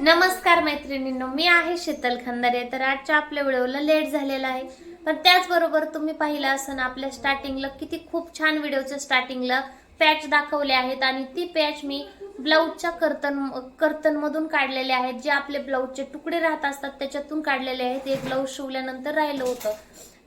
नमस्कार मैत्रिणींनो मी आहे शीतल खंदारे. तर आजच्या आपल्या व्हिडिओला लेट झालेला आहे. पण त्याचबरोबर तुम्ही पाहिलं असं आपल्या स्टार्टिंगला किती खूप छान व्हिडिओच्या स्टार्टिंगला पॅच दाखवले आहेत. आणि ती पॅच मी ब्लाऊजच्या कर्तन कर्तनमधून काढलेले आहेत. जे आपले ब्लाऊजचे तुकडे राहत असतात त्याच्यातून काढलेले आहेत. एक ब्लाऊज शिवल्यानंतर राहिलं होतं.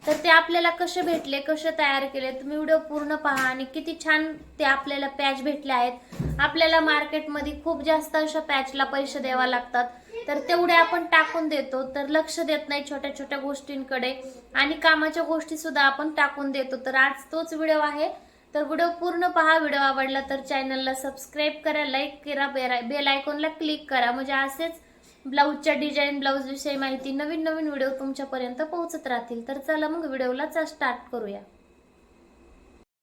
तर ते आपल्याला कसे भेटले कसे तयार केले तुम्ही व्हिडिओ पूर्ण पहा आणि किती छान ते आपल्याला पॅच भेटले आहेत. आपल्याला मार्केटमध्ये खूप जास्त अशा पॅचला पैसे द्यावा लागतात. तर तेवढे आपण टाकून देतो. तर लक्ष देत नाही छोट्या छोट्या गोष्टींकडे आणि कामाच्या गोष्टी सुद्धा आपण टाकून देतो. तर आज तोच व्हिडिओ आहे. तर व्हिडिओ पूर्ण पहा. व्हिडिओ आवडला तर चॅनलला सबस्क्राईब करा लाईक करा बेल आयकॉनला क्लिक करा. म्हणजे असेच ब्लाऊजच्या डिझाईन ब्लाऊज विषयी माहिती नवीन नवीन व्हिडिओ तुमच्यापर्यंत पोहोचत राहतील. तर चला मग व्हिडिओला स्टार्ट करूया.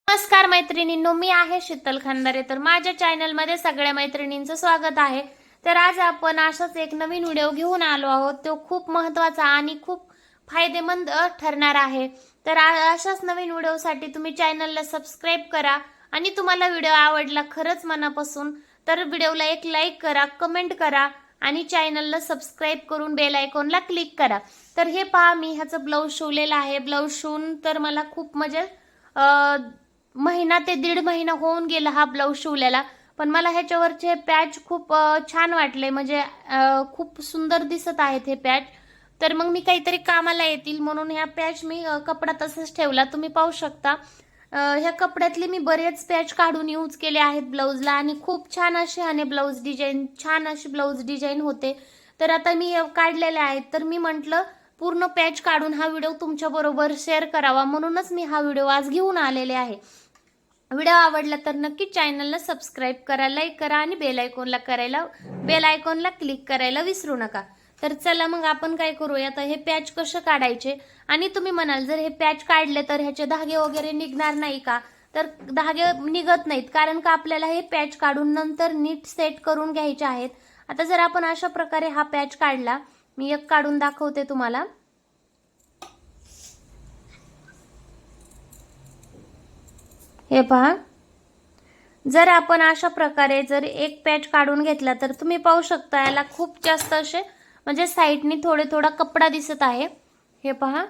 नमस्कार मैत्रिणींनो मी आहे शीतल खानदारे तर माझ्या चॅनलमध्ये सगळ्या मैत्रिणींचं स्वागत आहे. तर आज आपण असाच एक नवीन व्हिडिओ घेऊन आलो आहोत. तो खूप महत्त्वाचा आणि खूप फायदेमंद ठरणार आहे. तर अशाच नवीन व्हिडिओसाठी तुम्ही चॅनलला सबस्क्राईब करा आणि तुम्हाला व्हिडिओ आवडला खरंच मनापासून तर व्हिडिओला एक लाईक करा कमेंट करा आणि चॅनलला सबस्क्राईब करून बेल आयकॉनला क्लिक करा. तर हे पहा मी ह्याचं ब्लाऊज शिवलेलं आहे. ब्लाऊज शिवून तर मला खूप म्हणजे महिना ते दीड महिना होऊन गेला हा ब्लाऊज शिवलेला. पण मला ह्याच्यावरचे पॅच खूप छान वाटले. म्हणजे खूप सुंदर दिसत आहेत हे पॅच. तर मग मी काहीतरी कामाला येतील म्हणून ह्या पॅच मी कपडा तसंच ठेवला. तुम्ही पाहू शकता. ह्या कपड्यातले मी बरेच पॅच काढून यूज केले आहेत ब्लाऊजला आणि खूप छान असे आणि ब्लाऊज डिझाईन छान अशी ब्लाऊज डिझाईन होते. तर आता मी काढलेले आहेत. तर मी म्हटलं पूर्ण पॅच काढून हा व्हिडिओ तुमच्याबरोबर शेअर करावा. म्हणूनच मी हा व्हिडिओ आज घेऊन आलेले आहे. व्हिडिओ आवडला तर नक्की चॅनलला सबस्क्राईब करा लाईक करा आणि बेल आयकॉनला करायला बेल आयकॉनला क्लिक करायला विसरू नका. तर चला मग आपण काय करूया? आता हे पॅच कसं काढायचे? आणि तुम्ही म्हणाल जर हे पॅच काढले तर ह्याचे धागे वगैरे निघणार नाही का? तर धागे निघत नाहीत कारण का आपल्याला हे पॅच काढून नंतर नीट सेट करून घ्यायचे आहेत. आता जर आपण अशा प्रकारे हा पॅच काढला मी एक काढून दाखवते तुम्हाला. हे पहा. जर आपण अशा प्रकारे जर एक पॅच काढून घेतला तर तुम्ही पाहू शकता याला खूप जास्त असे म्हणजे साईडने थोडे थोडा कपडा दिसत आहे. हे पहा.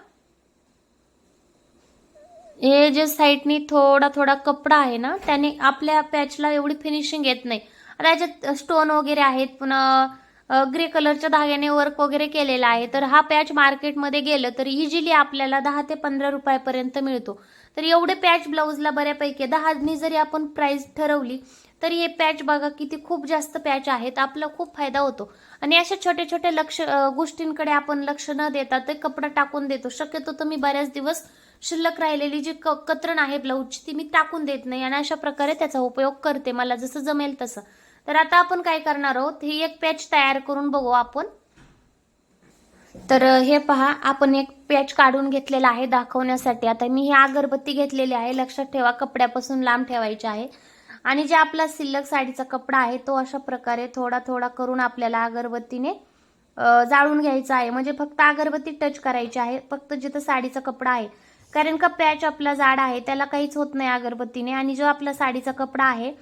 हे जे साईडनी थोडा थोडा कपडा आहे ना त्याने आपल्या पॅचला एवढी फिनिशिंग येत नाही. आता याच्यात स्टोन वगैरे आहेत पुन्हा ग्रे कलरच्या धाग्याने वर्क वगैरे केलेला आहे. तर हा पॅच मार्केटमध्ये गेलं तर इजिली आपल्याला दहा ते पंधरा रुपयापर्यंत मिळतो. तर एवढे पॅच ब्लाऊजला बऱ्यापैकी दहानी जरी आपण प्राईस ठरवली तर हे पॅच बघा किती खूप जास्त पॅच आहेत आपला खूप फायदा होतो. आणि अशा छोट्या छोट्या लक्ष गोष्टींकडे आपण लक्ष न देता ते कपडा टाकून देतो. शक्यतो तर मी बऱ्याच दिवस शिल्लक राहिलेली जी क कत्रण आहे ब्लाऊजची ती मी टाकून देत नाही आणि अशा प्रकारे त्याचा उपयोग करते मला जसं जमेल तसं. तर आता आपण काय करणार आहोत ही एक पॅच तयार करून बघू आपण. तर हे पहा आपण एक पॅच काढून घेतलेला आहे दाखवण्यासाठी. आता मी ही अगरबत्ती घेतलेली आहे लक्षात ठेवा कपड्यापासून लांब ठेवायची आहे. आणि जे आपला सिल्लक साडीचा कपडा आहे तो अशा प्रकारे थोडा थोडा करून आपल्याला अगरबत्तीने जाळून घ्यायचा आहे. म्हणजे फक्त अगरबत्ती टच करायची आहे. फक्त जिथं साडीचा कपडा आहे. कारण का पॅच आपला जाड आहे त्याला काहीच होत नाही अगरबत्तीने. आणि जो आपला साडीचा कपडा आहे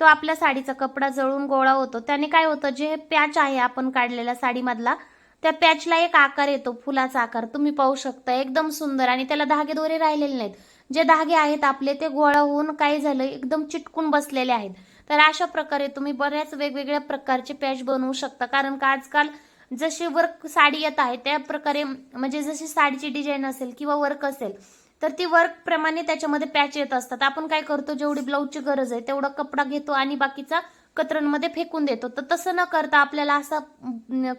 तो आपल्या साडीचा कपडा जळून गोळा होतो. त्याने काय होतं जे पॅच आहे आपण काढलेला साडीमधला त्या पॅचला एक आकार येतो फुलाचा आकार. तुम्ही पाहू शकता एकदम सुंदर. आणि त्याला धागे दोरे राहिलेले नाहीत. जे धागे आहेत आपले ते गोळा होऊन काय झालं एकदम चिटकून बसलेले आहेत. तर अशा प्रकारे तुम्ही बऱ्याच वेगवेगळ्या प्रकारचे पॅच बनवू शकता. कारण का आजकाल जशी वर्क साडी येत आहे त्या प्रकारे म्हणजे जशी साडीची डिझाईन असेल किंवा वर्क असेल तर ती वर्क प्रमाणे त्याच्यामध्ये पॅच येत असतात. आपण काय करतो जेवढी ब्लाऊजची गरज आहे तेवढा कपडा घेतो आणि बाकीचा कतरणमध्ये फेकून देतो. तर तसं न करता आपल्याला असा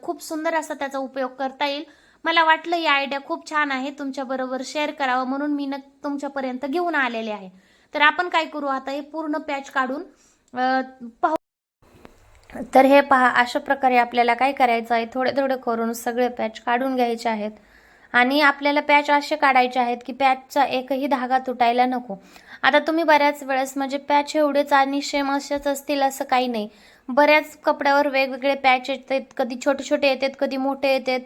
खूप सुंदर असा त्याचा उपयोग करता येईल. मला वाटलं ही आयडिया खूप छान आहे तुमच्या बरोबर शेअर करावं म्हणून मी न तुमच्यापर्यंत घेऊन आलेले आहे. तर आपण काय करू आता हे पूर्ण पॅच काढून पाहू. तर हे पहा अशा प्रकारे आपल्याला काय करायचं आहे थोडे थोडे करून सगळे पॅच काढून घ्यायचे आहेत. आणि आपल्याला पॅच असे काढायचे आहेत की पॅचचा एकही धागा तुटायला नको. आता तुम्ही बऱ्याच वेळेस म्हणजे पॅच एवढेच आणि सेम असेच असतील असं काही नाही. बऱ्याच कपड्यावर वेगवेगळे पॅच येतात कधी छोटे छोटे येतात कधी मोठे येतात.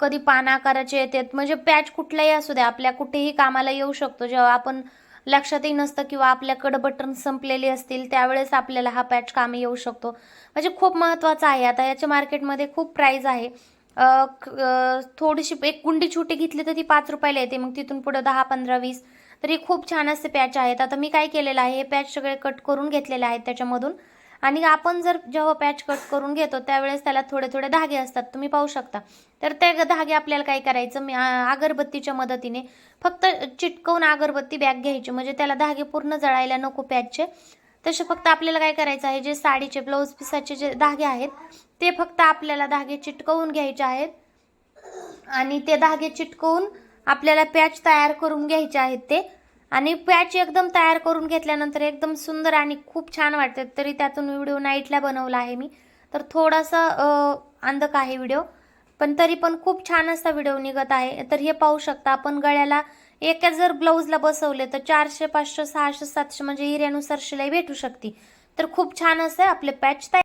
कधी पान आकाराचे येतात. म्हणजे पॅच कुठलाही असू द्या आपल्या कुठेही कामाला येऊ शकतो. जेव्हा आपण लक्षातही नसतं किंवा आपल्याकडं बटन संपलेले असतील त्यावेळेस आपल्याला हा पॅच कामी येऊ शकतो. म्हणजे खूप महत्त्वाचा आहे. आता याच्या मार्केटमध्ये खूप प्राईज आहे. थोडीशी एक कुंडी छोटी घेतली तर ती पाच रुपयाला येते. मग तिथून पुढे दहा पंधरा वीस तरी खूप छान असे पॅच आहेत. आता मी काय केलेलं आहे? हे पॅच सगळे कट करून घेतलेले आहेत त्याच्यामधून. आणि आपण जर जेव्हा पॅच कट करून घेतो त्यावेळेस त्याला थोडे थोडे धागे असतात तुम्ही पाहू शकता. तर ते धागे आपल्याला काय करायचं? मी अगरबत्तीच्या मदतीने फक्त चिटकवून अगरबत्ती बॅग घ्यायची. म्हणजे त्याला धागे पूर्ण जळायला नको पॅचचे तसे फक्त आपल्याला काय करायचं आहे? जे साडीचे ब्लाऊज पिसाचे जे धागे आहेत ते फक्त आपल्याला धागे चिटकवून घ्यायचे आहेत. आणि ते धागे चिटकवून आपल्याला पॅच तयार करून घ्यायचे आहेत ते. आणि पॅच एकदम तयार करून घेतल्यानंतर एकदम सुंदर आणि खूप छान वाटते. तरी त्यातून व्हिडिओ नाईटला बनवला आहे मी. तर थोडासा अंधक आहे व्हिडिओ पण तरी पण खूप छान असा व्हिडिओ निघत आहे. तर हे पाहू शकता आपण गळ्याला एका जर ब्लाऊजला बसवले तर चारशे पाचशे सहाशे सातशे म्हणजे हिऱ्यानुसार शिलाई भेटू शकते. तर खूप छान असं आपले पॅच तयार